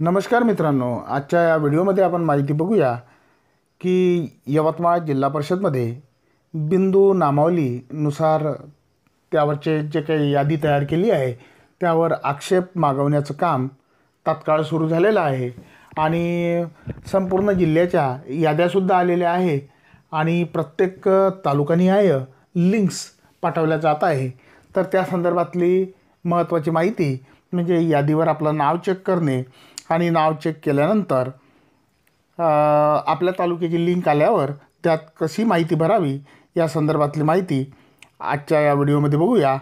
नमस्कार मित्रांनो आजच्या या व्हिडिओमध्ये आपण माहिती बघूया की यवतमाळ जिल्हा परिषदमध्ये बिंदू नामावलीनुसार त्यावरचे जे काही यादी तयार केली आहे त्यावर आक्षेप मागवण्याचं काम तात्काळ सुरू झालेलं आहे आणि संपूर्ण जिल्ह्याच्या याद्यासुद्धा आलेल्या आहे आणि प्रत्येक तालुकानिहाय लिंक्स पाठवल्या जात आहे. तर त्या संदर्भातली महत्त्वाची माहिती म्हणजे यादीवर आपलं नाव चेक करणे आणि नाव चेक केल्यानंतर आपल्या तालुक्याची लिंक आल्यावर त्यात कशी माहिती भरावी या संदर्भातली माहिती आजच्या या व्हिडिओमध्ये बघूया.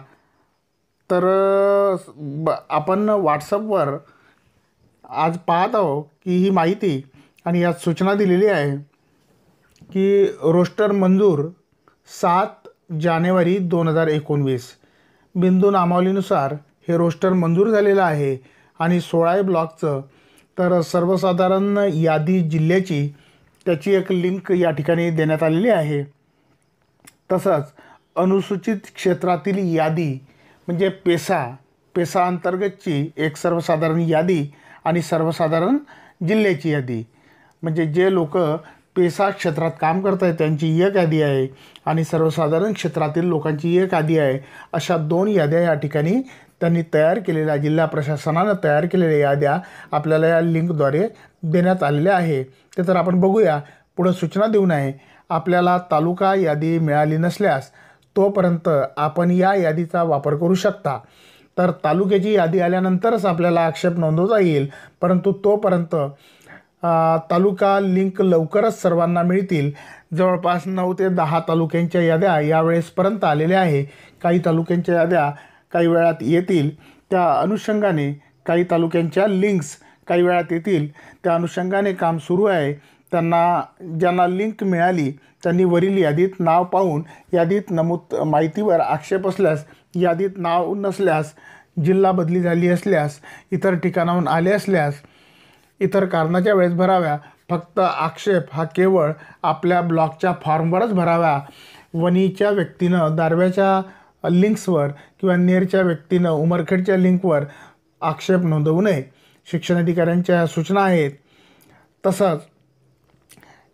तर ब आपण व्हॉट्सअपवर आज पाहत आहोत की ही माहिती आणि यात सूचना दिलेली आहे की रोस्टर मंजूर सात जानेवारी दोन हजार एकोणवीस. बिंदू नामावलीनुसार हे रोस्टर मंजूर झालेलं आहे आणि सोळा ब्लॉकचं तर सर्वसाधारण यादी जिल्ह्याची त्याची एक लिंक या ठिकाणी देण्यात आलेली आहे. तसंच अनुसूचित क्षेत्रातील यादी म्हणजे पेसा पेसा अंतर्गतची एक सर्वसाधारण यादी आणि सर्वसाधारण जिल्ह्याची यादी. म्हणजे जे लोक पेसा क्षेत्रात काम करत आहेत त्यांची एक यादी आहे आणि सर्वसाधारण क्षेत्रातील लोकांची एक यादी आहे. अशा दोन याद्या या ठिकाणी त्यांनी तयार केलेल्या जिल्हा प्रशासनानं तयार केलेल्या याद्या आपल्याला या लिंकद्वारे देण्यात आलेल्या आहे. ते तर आपण बघूया. पुढं सूचना देऊ नये आपल्याला तालुका यादी मिळाली नसल्यास तोपर्यंत आपण या यादीचा वापर करू शकता. तर तालुक्याची यादी आल्यानंतरच आपल्याला आक्षेप नोंदवता येईल. परंतु तोपर्यंत तालुका लिंक लवकरच सर्वांना मिळतील. जवळपास नऊ ते दहा तालुक्यांच्या याद्या यावेळेसपर्यंत आलेल्या आहे. काही तालुक्यांच्या याद्या काही वेळात येतील त्या अनुषंगाने काही तालुक्यांच्या लिंक्स काही वेळात येतील. त्या अनुषंगाने काम सुरू आहे. त्यांना ज्यांना लिंक मिळाली त्यांनी वरील यादीत नाव पाहून यादीत नमूद माहितीवर आक्षेप असल्यास यादीत नाव नसल्यास जिल्हा बदली झाली असल्यास इतर ठिकाणाहून आले असल्यास इतर कारणाच्या वेळेस भराव्या. फक्त आक्षेप हा केवळ आपल्या ब्लॉकच्या फॉर्मवरच भराव्या वनीच्या व्यक्तीनं दारव्याच्या लिंक्सवर किंवा नेरच्या व्यक्तीनं उमरखेडच्या लिंकवर आक्षेप नोंदवू नये. शिक्षणाधिकाऱ्यांच्या सूचना आहेत. तसंच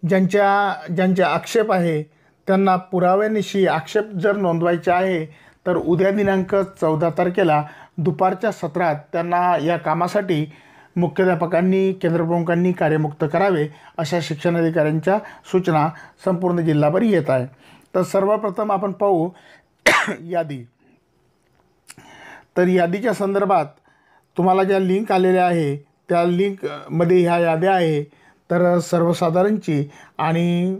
ज्यांच्या ज्यांचे आक्षेप आहे त्यांना पुराव्यानिशी आक्षेप जर नोंदवायचे आहे तर उद्या दिनांक चौदा तारखेला दुपारच्या सत्रात त्यांना या कामासाठी मुख्याध्यापकांनी केंद्रप्रमुखांनी कार्यमुक्त करावे अशा शिक्षणाधिकाऱ्यांच्या सूचना संपूर्ण जिल्हाभर येत आहे. तर सर्वप्रथम आपण पाहू यादी. तर यादीच्या संदर्भात तुम्हाला ज्या लिंक आलेल्या आहे त्या लिंकमध्ये ह्या याद्या आहे. तर सर्वसाधारणची आणि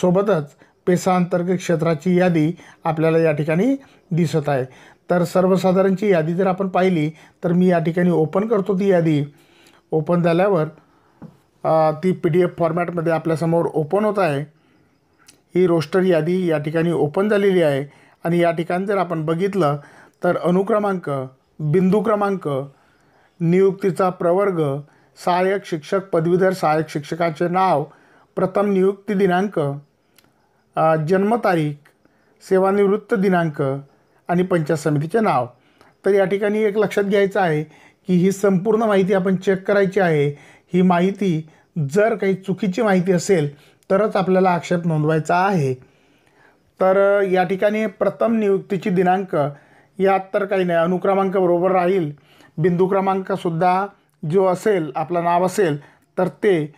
सोबतच पेसांतर्गत क्षेत्राची यादी आपल्याला या ठिकाणी दिसत आहे. तर सर्वसाधारणची यादी जर आपण पाहिली तर मी या ठिकाणी ओपन करतो ती यादी. ओपन झाल्यावर ती पी डी एफ फॉर्मॅटमध्ये आपल्यासमोर ओपन होत आहे. ही रोस्टर यादी या ठिकाणी ओपन झालेली आहे. आणि या ठिकाणी जर आपण बघितलं तर अनुक्रमांक बिंदू क्रमांक नियुक्तीचा प्रवर्ग सहाय्यक शिक्षक पदवीधर सहाय्यक शिक्षकाचे नाव प्रथम नियुक्ती दिनांक जन्मतारीख सेवानिवृत्त दिनांक आणि पंचायत समितीचे नाव. तर या ठिकाणी एक लक्षात घ्यायचं आहे की ही संपूर्ण माहिती आपण चेक करायची आहे. ही माहिती जर काही चुकीची माहिती असेल तरच आपल्याला आक्षेप नोंदवायचा आहे. तर या ठिकाणी प्रथम नियुक्तीची दिनांक यात तर काही नाही. अनुक्रमांक बरोबर राहील. बिंदू क्रमांकसुद्धा जो असेल आपलं नाव असेल तर ते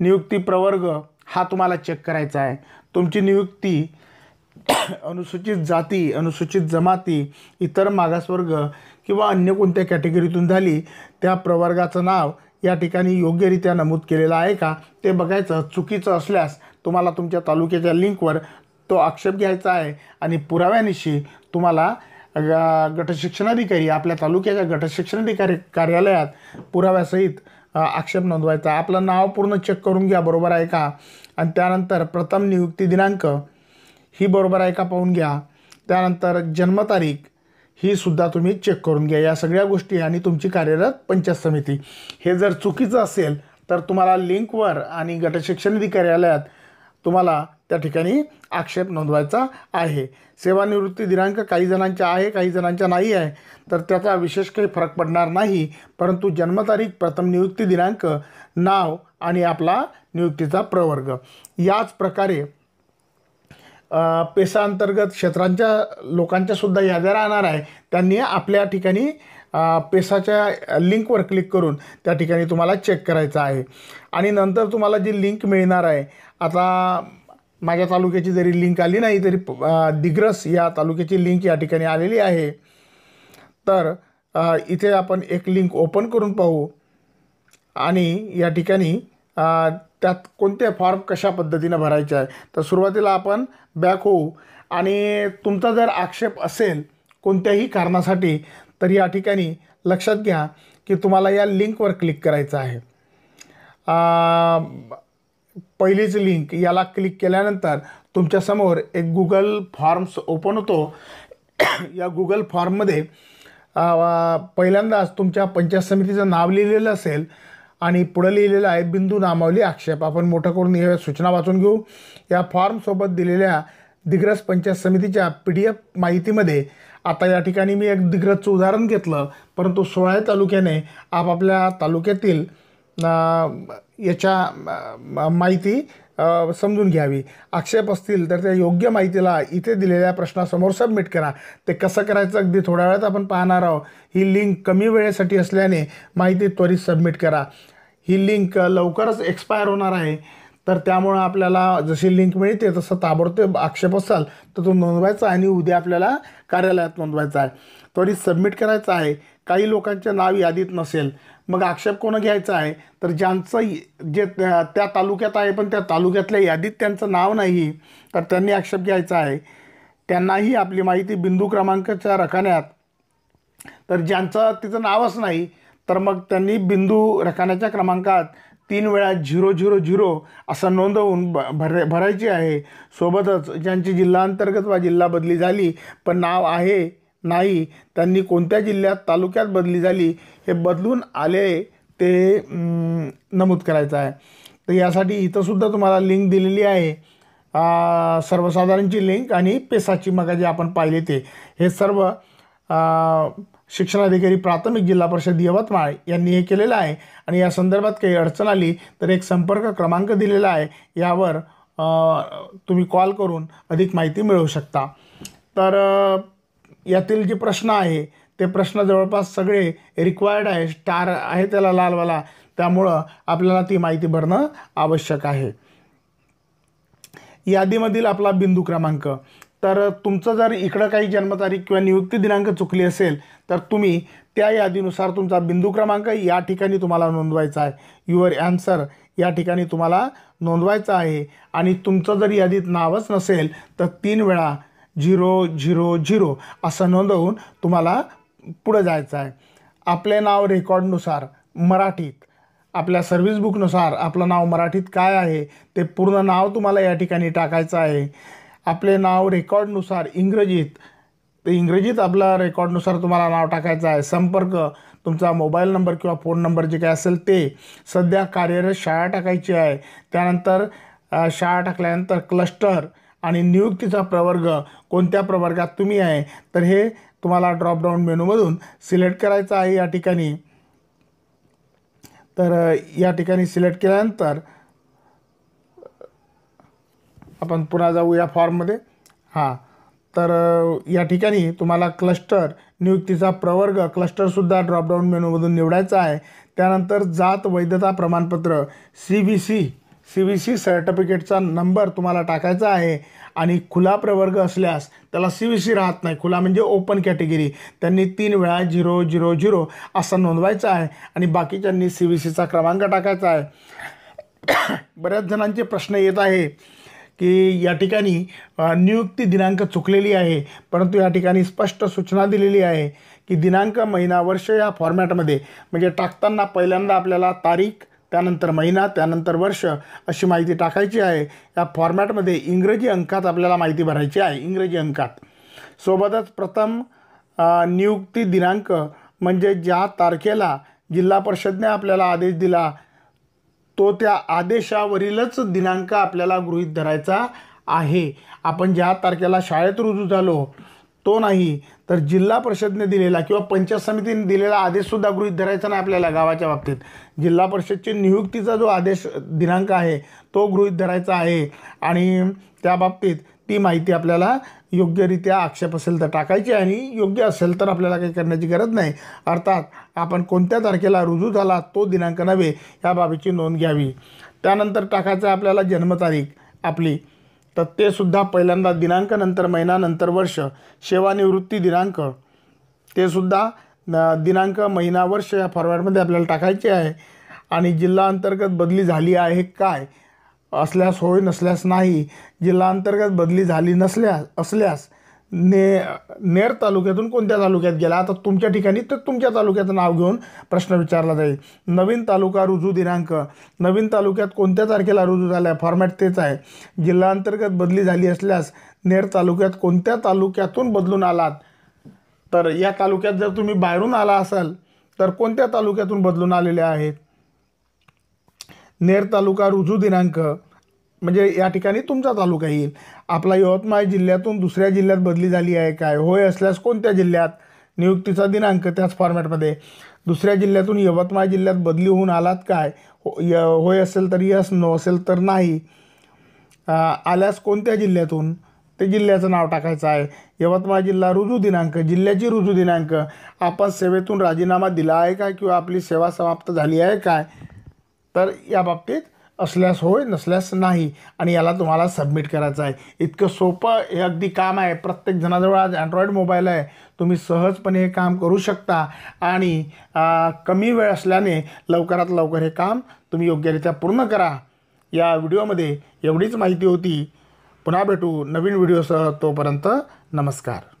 नियुक्ती प्रवर्ग हा तुम्हाला चेक करायचा आहे. तुमची नियुक्ती अनुसूचित जाती अनुसूचित जमाती इतर मागासवर्ग किंवा अन्य कोणत्या कॅटेगरीतून झाली त्या प्रवर्गाचं नाव या ठिकाणी योग्यरित्या नमूद केलेलं आहे का ते बघायचं चुकीचं असल्यास तुम्हाला तुमच्या तालुक्याच्या लिंकवर तो आक्षेप घ्यायचा आहे आणि पुराव्यानिशी तुम्हाला गटशिक्षणाधिकारी आपल्या तालुक्याच्या गटशिक्षणाधिकारी कार्यालयात पुराव्यासहित आक्षेप नोंदवायचा. आपलं नाव पूर्ण चेक करून घ्या बरोबर आहे का? आणि त्यानंतर प्रथम नियुक्ती दिनांक ही बरोबर आहे का पाहून घ्या. त्यानंतर जन्मतारीख ही सुद्धा तुम्ही चेक करून घ्या. या सगळ्या गोष्टी आणि तुमची कार्यरत पंचायत समिती. हे जर चुकीचं असेल तर तुम्हाला लिंकवर आणि गटशिक्षणाधिकारी कार्यालयात तुम्हाला त्या ठिकाणी आक्षेप नोंदवायचा आहे. सेवानिवृत्ती दिनांक काही जणांच्या आहे काही जणांच्या नाही आहे. तर त्याचा विशेष काही फरक पडणार नाही. परंतु जन्मतारीख प्रथम नियुक्ती दिनांक नाव आणि आपला नियुक्तीचा प्रवर्ग. याच प्रकारे पेसा अंतर्गत क्षेत्रांच्या लोकांच्या सुद्धा याद्या राहणार आहे. त्यांनी आपल्या ठिकाणी पेसाच्या लिंकवर क्लिक करून त्या ठिकाणी तुम्हाला चेक करायचं आहे. आणि नंतर तुम्हाला जी लिंक मिळणार आहे आता माझ्या तालुक्याची जरी लिंक आली नाही तरी दिग्रस या तालुक्याची लिंक या ठिकाणी आलेली आहे. तर इथे आपण एक लिंक ओपन करून पाहू. आणि या ठिकाणी त्यात कोणते फॉर्म कशा पद्धतीनं भरायचे आहे? तर सुरुवातीला आपण बॅक होऊ. आणि तुमचा जर आक्षेप असेल कोणत्याही कारणासाठी तर या ठिकाणी लक्षात घ्या की तुम्हाला या लिंकवर क्लिक करायचं आहे. पहिलीच लिंक याला क्लिक केल्यानंतर तुमच्यासमोर एक गुगल फॉर्म्स ओपन होतो. या गुगल फॉर्ममध्ये पहिल्यांदाच तुमच्या पंचायत समितीचं नाव लिहिलेलं असेल. आणि पुढं लिहिलेलं आहे बिंदू नामावली आक्षेप. आपण मोठं करून हे सूचना वाचून घेऊ. या फॉर्मसोबत दिलेल्या दिग्रस पंचायत समितीच्या पी डी एफ माहितीमध्ये आता या ठिकाणी मी एक दिग्रजचं उदाहरण घेतलं. परंतु सोळा तालुक्याने आपापल्या तालुक्यातील याच्या माहिती समजून घ्यावी. आक्षेप असतील तर त्या योग्य माहितीला इथे दिलेल्या प्रश्नासमोर सबमिट करा. ते कसं करायचं अगदी थोड्या वेळात आपण पाहणार आहोत. ही लिंक कमी वेळेसाठी असल्याने माहिती त्वरित सबमिट करा. ही लिंक लवकरच एक्सपायर होणार आहे. तर त्यामुळं आपल्याला जशी लिंक मिळते तसं ताबडतोब आक्षेप असाल तर तो नोंदवायचा आणि उद्या आपल्याला कार्यालयात नोंदवायचा आहे. त्वरित सबमिट करायचं आहे. काही लोकांचे नाव यादीत नसेल. मग आक्षेप कोण घ्यायचा आहे? तर ज्यांचं जे त्या त्या तालुक्यात आहे पण त्या तालुक्यातल्या यादीत त्यांचं नाव नाही तर त्यांनी आक्षेप घ्यायचा आहे. त्यांनाही आपली माहिती बिंदू क्रमांकाच्या रखान्यात तर ज्यांचं तिचं नावच नाही तर मग त्यांनी बिंदू रखान्याच्या क्रमांकात तीन वेळा झिरो झिरो झिरो असं नोंदवून ब भर भरायची आहे. सोबतच ज्यांची जिल्हांतर्गत वा जिल्हा बदली झाली पण नाव आहे नाही त्यांनी कोणत्या जिल्ह्यात तालुक्यात बदली झाली हे बदलून आले ते नमूद करायचं आहे. तर यासाठी इथंसुद्धा तुम्हाला लिंक दिलेली आहे. सर्वसाधारणची लिंक आणि पेसाची मग जे आपण पाहिले ते. हे सर्व शिक्षणाधिकारी प्राथमिक जिल्हा परिषद यवतमाळ यांनी हे केलेलं आहे. आणि या संदर्भात काही अडचण आली तर एक संपर्क क्रमांक दिलेला आहे. यावर तुम्ही कॉल करून अधिक माहिती मिळवू शकता. तर यातील जे प्रश्न आहे ते प्रश्न जवळपास सगळे रिक्वायर्ड आहे स्टार आहे त्याला लालवाला. त्यामुळं आपल्याला ती माहिती भरणं आवश्यक आहे. यादीमधील आपला बिंदू क्रमांक. तर तुमचं जर इकडं काही जन्मतारीख किंवा नियुक्ती दिनांक चुकली असेल तर तुम्ही त्या यादीनुसार तुमचा बिंदू क्रमांक या ठिकाणी तुम्हाला नोंदवायचा आहे. युअर ॲन्सर या ठिकाणी तुम्हाला नोंदवायचं आहे. आणि तुमचं जर यादीत नावच नसेल तर तीन वेळा झिरो झिरो झिरो असं नोंदवून तुम्हाला पुढं जायचं आहे. आपले नाव रेकॉर्डनुसार मराठीत आपल्या सर्व्हिस बुकनुसार आपलं नाव मराठीत काय आहे ते पूर्ण नाव तुम्हाला या ठिकाणी टाकायचं आहे. आपले नाव रेकॉर्डनुसार इंग्रजीत ते इंग्रजीत आपलं रेकॉर्डनुसार तुम्हाला नाव टाकायचं आहे. संपर्क तुमचा मोबाईल नंबर किंवा फोन नंबर जे काय असेल ते सध्या कार्यरत शाळा टाकायची आहे. त्यानंतर शाळा टाकल्यानंतर क्लस्टर आणि नियुक्तीचा प्रवर्ग कोणत्या प्रवर्गात तुम्ही आहे तर हे तुम्हाला ड्रॉपडाऊन मेनूमधून सिलेक्ट करायचं आहे या ठिकाणी. तर या ठिकाणी सिलेक्ट केल्यानंतर आपण पुन्हा जाऊ या फॉर्ममध्ये. हां. तर या ठिकाणी तुम्हाला क्लस्टर नियुक्तीचा प्रवर्ग क्लस्टरसुद्धा ड्रॉपडाऊन मेनूमधून निवडायचा आहे. त्यानंतर जात वैधता प्रमाणपत्र C B C C B C सर्टिफिकेटचा number तुम्हाला टाकायचा आहे. आणि खुला प्रवर्ग असल्यास त्याला सी बी सी राहत नाही. खुला म्हणजे ओपन कॅटेगरी त्यांनी तीन वेळा झिरो झिरो झिरो असं नोंदवायचा आहे. आणि बाकीच्यांनी सी बी सीचा क्रमांक टाकायचा आहे. बऱ्याच जणांचे प्रश्न येत आहे. की या ठिकाणी नियुक्ती दिनांक चुकलेली आहे परंतु या ठिकाणी स्पष्ट सूचना दिलेली आहे की दिनांक महिना वर्ष या फॉर्मॅटमध्ये म्हणजे टाकताना पहिल्यांदा आपल्याला तारीख त्यानंतर महिना त्यानंतर वर्ष अशी माहिती टाकायची आहे. या फॉर्मॅटमध्ये इंग्रजी अंकात आपल्याला माहिती भरायची आहे इंग्रजी अंकात. सोबतच प्रथम नियुक्ती दिनांक म्हणजे ज्या तारखेला जिल्हा परिषदने आपल्याला आदेश दिला तो त्या आदेशावरीलच दिनांक आपल्याला गृहीत धरायचा आहे. आपण ज्या तारखेला शाळेत रुजू झालो तो नाही तर जिल्हा परिषदने दिलेला किंवा पंचायत समितीने दिलेला आदेशसुद्धा गृहीत धरायचा नाही आपल्याला गावाच्या बाबतीत. जिल्हा परिषदची नियुक्तीचा जो आदेश दिनांक आहे तो गृहीत धरायचा आहे. आणि त्या बाबतीत ती माहिती आपल्याला योग्यरित्या आक्षेप असेल तर टाकायची आणि योग्य असेल तर आपल्याला काही करण्याची गरज नाही. अर्थात आपण कोणत्या तारखेला रुजू झाला तो दिनांक नव्हे या बाबीची नोंद घ्यावी. त्यानंतर टाकायचं आहे आपल्याला जन्मतारीख आपली. तर ते सुद्धा पहिल्यांदा दिनांक नंतर महिना नंतर वर्ष सेवानिवृत्ती दिनांक. ते सुद्धा दिनांक महिना वर्ष या फॉरवर्डमध्ये आपल्याला टाकायचे आहे. आणि जिल्हा अंतर्गत बदली झाली आहे काय? असल्यास होय नसल्यास नाही जिल्हा अंतर्गत बदली झाली नसल्यास असल्यास ने नेर तालुक्यातून कोणत्या तालुक्यात गेला? आता तुमच्या ठिकाणी तर तुमच्या तालुक्याचं नाव घेऊन प्रश्न विचारला जाईल. नवीन तालुका रुजू दिनांक. नवीन तालुक्यात कोणत्या तारखेला रुजू झाला आहे फॉर्मॅट तेच आहे. जिल्हा अंतर्गत बदली झाली असल्यास नेर तालुक्यात कोणत्या तालुक्यातून बदलून आलात? तर या तालुक्यात जर तुम्ही बाहेरून आला असाल तर कोणत्या तालुक्यातून बदलून आलेले आहेत? नेर तालुका रुजू दिनांक म्हणजे या ठिकाणी तुमचा तालुका येईल. आपला यवतमाळ जिल्ह्यातून दुसऱ्या जिल्ह्यात बदली झाली आहे काय? होय असल्यास कोणत्या जिल्ह्यात? नियुक्तीचा दिनांक त्याच फॉर्मॅटमध्ये दुसऱ्या जिल्ह्यातून यवतमाळ जिल्ह्यात बदली होऊन आलात काय? हो य होय असेल तर यस नो असेल तर नाही. आल्यास कोणत्या जिल्ह्यातून? ते जिल्ह्याचं नाव टाकायचं आहे. यवतमाळ जिल्हा रुजू दिनांक जिल्ह्याची रुजू दिनांक. आपण सेवेतून राजीनामा दिला आहे का? किंवा आपली सेवा समाप्त झाली आहे काय? तर या बाबतीत असल्यास होय नसल्यास नाही. आणि याला तुम्हाला सबमिट करायचं आहे. इतकं सोपं हे अगदी काम आहे. प्रत्येक जणाजवळ आज अँड्रॉईड मोबाईल आहे. तुम्ही सहजपणे हे काम करू शकता. आणि कमी वेळ असल्याने लवकरात लवकर हे काम तुम्ही योग्यरित्या पूर्ण करा. या व्हिडिओमध्ये एवढीच माहिती होती. पुन्हा भेटू नवीन व्हिडिओसह. तोपर्यंत नमस्कार.